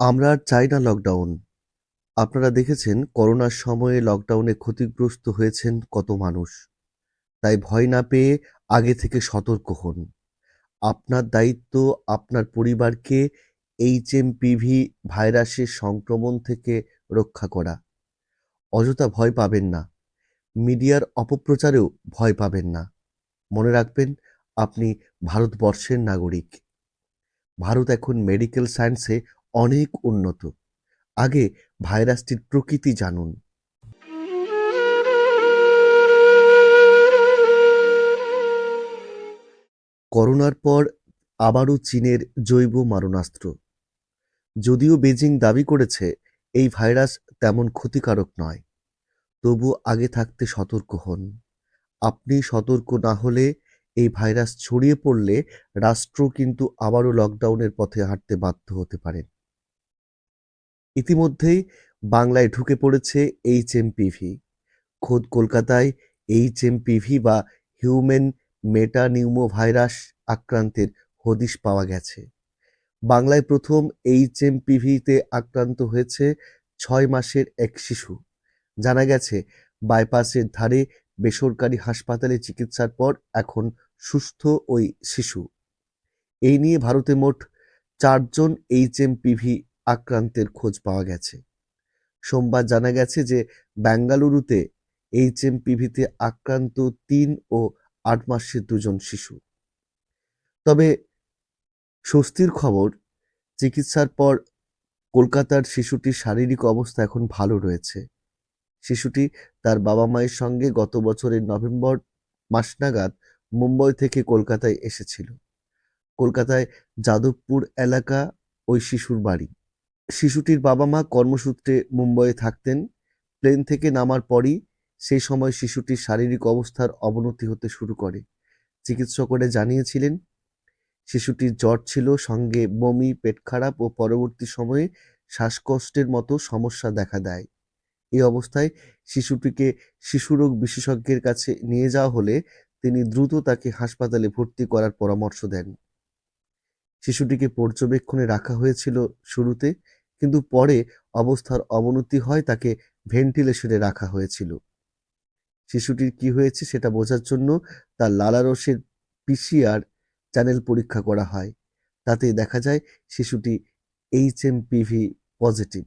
আমরা আর চাই না লকডাউন আপনারা দেখেছেন, করোনার সময়ে লকডাউনে ক্ষতিগ্রস্ত হয়েছেন কত মানুষ। তাই ভয় না পেয়ে আগে থেকে সতর্ক হন। আপনার দায়িত্ব, আপনার পরিবারকে এইচএমপিভি ভাইরাসের সংক্রমণ থেকে রক্ষা করা। অযথা ভয় পাবেন না। মিডিয়ার অপপ্রচারেও ভয় পাবেন না। মনে রাখবেন, আপনি ভারতবর্ষের নাগরিক। ভারত এখন মেডিকেল সায়েন্সে অনেক উন্নত। আগে ভাইরাসটির প্রকৃতি জানুন। করোনার পর আবারও চীনের জৈব মারণাস্ত্র। যদিও বেজিং দাবি করেছে, এই ভাইরাস তেমন ক্ষতিকারক নয়। তবু আগে থাকতে সতর্ক হন। আপনি সতর্ক না হলে এই ভাইরাস ছড়িয়ে পড়লে রাষ্ট্র কিন্তু আবারও লকডাউনের পথে হাঁটতে বাধ্য হতে পারেন। ইতিমধ্যেই বাংলায় ঢুকে পড়েছে এইচএমপিভি। খোদ কলকাতায় এইচএমপিভি বা হিউম্যান মেটানিউমো ভাইরাস আক্রান্তের হদিশ পাওয়া গেছে। বাংলায় প্রথম এইচএমপিভিতে আক্রান্ত হয়েছে ছয় মাসের এক শিশু। জানা গেছে, বাইপাসের ধারে বেসরকারি হাসপাতালে চিকিৎসার পর এখন সুস্থ ওই শিশু। এই নিয়ে ভারতে মোট চারজন এইচএমপিভি আক্রান্তের খোঁজ পাওয়া গেছে। সোমবার জানা গেছে যে বেঙ্গালুরুতে এইচএমপিভিতে আক্রান্ত তিন ও আট মাসের দুজন শিশু। তবে স্বস্তির খবর, চিকিৎসার পর কলকাতার শিশুটির শারীরিক অবস্থা এখন ভালো রয়েছে। শিশুটি তার বাবা মায়ের সঙ্গে গত বছরের নভেম্বর মাস নাগাদ মুম্বই থেকে কলকাতায় এসেছিল। কলকাতায় যাদবপুর এলাকা ওই শিশুর বাড়ি। শিশুটির বাবা মা কর্মসূত্রে মুম্বইয়ে থাকতেন। প্লেন থেকে নামার পরই সেই সময় শিশুটির শারীরিক অবস্থার অবনতি হতে শুরু করে। চিকিৎসকরা জানিয়েছিলেন, শিশুটির জ্বর ছিল, সঙ্গে বমি, পেট খারাপ ও পরবর্তী সময়ে শ্বাসকষ্টের মতো সমস্যা দেখা দেয়। এই অবস্থায় শিশুটিকে শিশুরোগ বিশেষজ্ঞের কাছে নিয়ে যাওয়া হলে তিনি দ্রুত তাকে হাসপাতালে ভর্তি করার পরামর্শ দেন। শিশুটিকে পর্যবেক্ষণে রাখা হয়েছিল শুরুতে। কিন্তু পরে অবস্থার অবনতি হয় তাকে ভেন্টিলেশনে রাখা হয়েছিল। শিশুটির কি হয়েছে সেটা বোঝার জন্য তার লালারসের পিসিআর চ্যানেল পরীক্ষা করা হয়। তাতে দেখা যায় শিশুটি এইচএমপিভি পজিটিভ।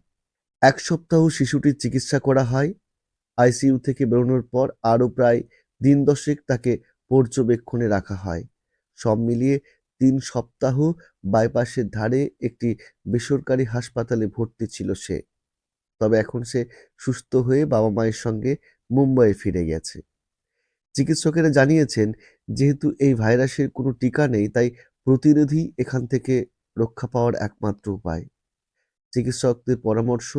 এক সপ্তাহ শিশুটির চিকিৎসা করা হয়। আইসিইউ থেকে বেরোনোর পর আরও প্রায় দিন দশেক তাকে পর্যবেক্ষণে রাখা হয়। সব মিলিয়ে তিন সপ্তাহ বাইপাসের ধারে একটি বেসরকারি হাসপাতালে ভর্তি ছিল সে। তবে এখন সে সুস্থ হয়ে বাবা মায়ের সঙ্গে মুম্বাইয়ে ফিরে গেছে। চিকিৎসকেরা জানিয়েছেন, যেহেতু এই ভাইরাসের কোনো টিকা নেই, তাই প্রতিরোধী এখান থেকে রক্ষা পাওয়ার একমাত্র উপায়। চিকিৎসকদের পরামর্শ,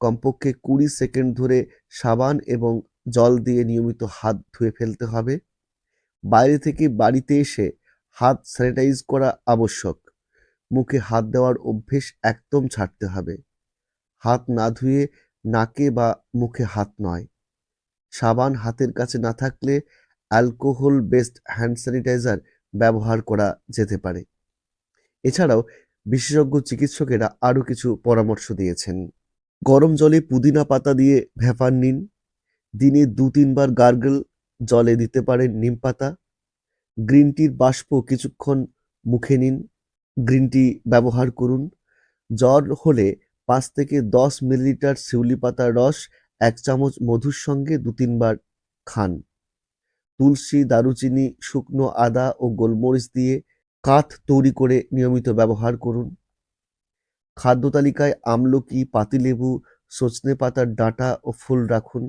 কমপক্ষে কুড়ি সেকেন্ড ধরে সাবান এবং জল দিয়ে নিয়মিত হাত ধুয়ে ফেলতে হবে। বাইরে থেকে বাড়িতে এসে হাত স্যানিটাইজ করা আবশ্যক। মুখে হাত দেওয়ার অভ্যেস একদম ছাড়তে হবে। হাত না ধুয়ে নাকে বা মুখে হাত নয়। সাবান হাতের কাছে না থাকলে অ্যালকোহল বেসড হ্যান্ড স্যানিটাইজার ব্যবহার করা যেতে পারে। এছাড়াও বিশেষজ্ঞ চিকিৎসকেরা আরও কিছু পরামর্শ দিয়েছেন। গরম জলে পুদিনা পাতা দিয়ে ভ্যাপান নিন। দিনে দু তিনবার গার্গল জলে দিতে পারেন নিম পাতা। গ্রিন টির বাষ্প কিছুক্ষণ মুখে নিন। গ্রিন টি ব্যবহার করুন। জ্বর হলে পাঁচ থেকে দশ মিলিলিটার শিউলি পাতার রস, এক চামচ মধুর সঙ্গে দু তিনবার খান। তুলসী, দারুচিনি, শুকনো আদা ও গোলমরিচ দিয়ে কাথ তৈরি করে নিয়মিত ব্যবহার করুন। খাদ্য তালিকায় আমলকি, পাতিলেবু, সজনে পাতার ডাঁটা ও ফুল রাখুন।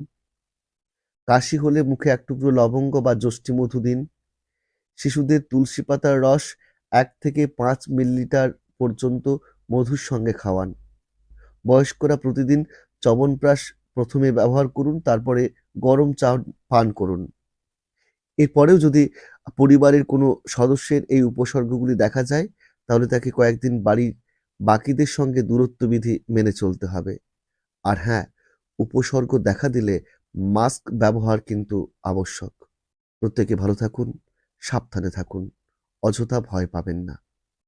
কাশি হলে মুখে এক টুকরো লবঙ্গ বা যষ্টিমধু দিন। শিশুদের তুলসী পাতার রস এক থেকে পাঁচ মিলিলিটার পর্যন্ত মধুর সঙ্গে খাওয়ান। বয়স্করা প্রতিদিন চবনপ্রাশ প্রথমে ব্যবহার করুন, তারপরে গরম চা পান করুন। এরপরেও যদি পরিবারের কোনো সদস্যের এই উপসর্গগুলি দেখা যায়, তাহলে তাকে কয়েকদিন বাড়ির বাকিদের সঙ্গে দূরত্ব বিধি মেনে চলতে হবে। আর হ্যাঁ উপসর্গ দেখা দিলে মাস্ক ব্যবহার কিন্তু আবশ্যক। প্রত্যেকে ভালো থাকুন। সাবধানে থাকুন অযথা ভয় পাবেন না।